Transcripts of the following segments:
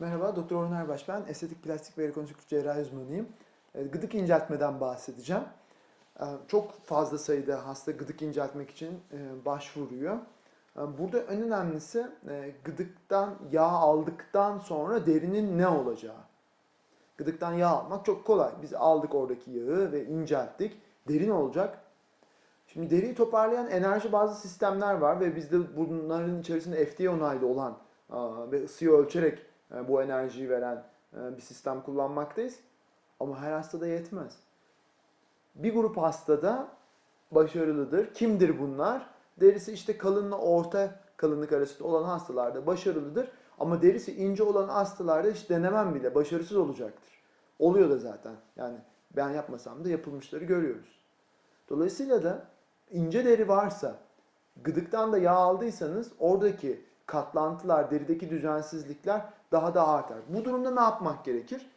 Merhaba, Doktor Orhun Erbaş ben. Estetik, plastik ve rekonstrüktif cerrahi uzmanıyım. E, Gıdık inceltmeden bahsedeceğim. E, Çok fazla sayıda hasta gıdık inceltmek için e, başvuruyor. E, Burada en önemlisi e, gıdıktan yağ aldıktan sonra derinin ne olacağı. Gıdıktan yağ almak çok kolay. Biz aldık oradaki yağı ve incelttik. Derin olacak. Şimdi deriyi toparlayan enerji bazı sistemler var ve bizde bunların içerisinde FDA onaylı olan aa, ve ısıyı ölçerek e, bu enerjiyi veren e, bir sistem kullanmaktayız. Ama her hastada yetmez. Bir grup hastada başarılıdır. Kimdir bunlar? Derisi işte kalınla orta kalınlık arasında olan hastalarda başarılıdır. Ama derisi ince olan hastalarda hiç denemem bile başarısız olacaktır. Oluyor da zaten. Yani ben yapmasam da yapılmışları görüyoruz. Dolayısıyla da ince deri varsa, gıdıktan da yağ aldıysanız oradaki katlantılar, derideki düzensizlikler daha da artar. Bu durumda ne yapmak gerekir?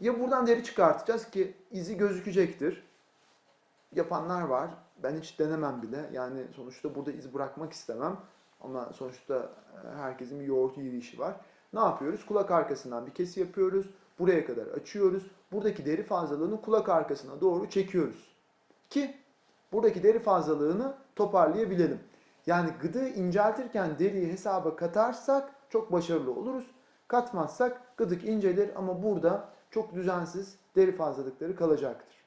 Ya buradan deri çıkartacağız ki izi gözükecektir. Yapanlar var. Ben hiç denemem bile. Yani sonuçta burada iz bırakmak istemem. Ama sonuçta e, herkesin bir yoğurt yiyişi var. Ne yapıyoruz? Kulak arkasından bir kesi yapıyoruz. Buraya kadar açıyoruz. Buradaki deri fazlalığını kulak arkasına doğru çekiyoruz. Ki buradaki deri fazlalığını toparlayabilelim. Yani gıdığı inceltirken deriyi hesaba katarsak çok başarılı oluruz. Katmazsak gıdık incelir ama burada çok düzensiz deri fazlalıkları kalacaktır.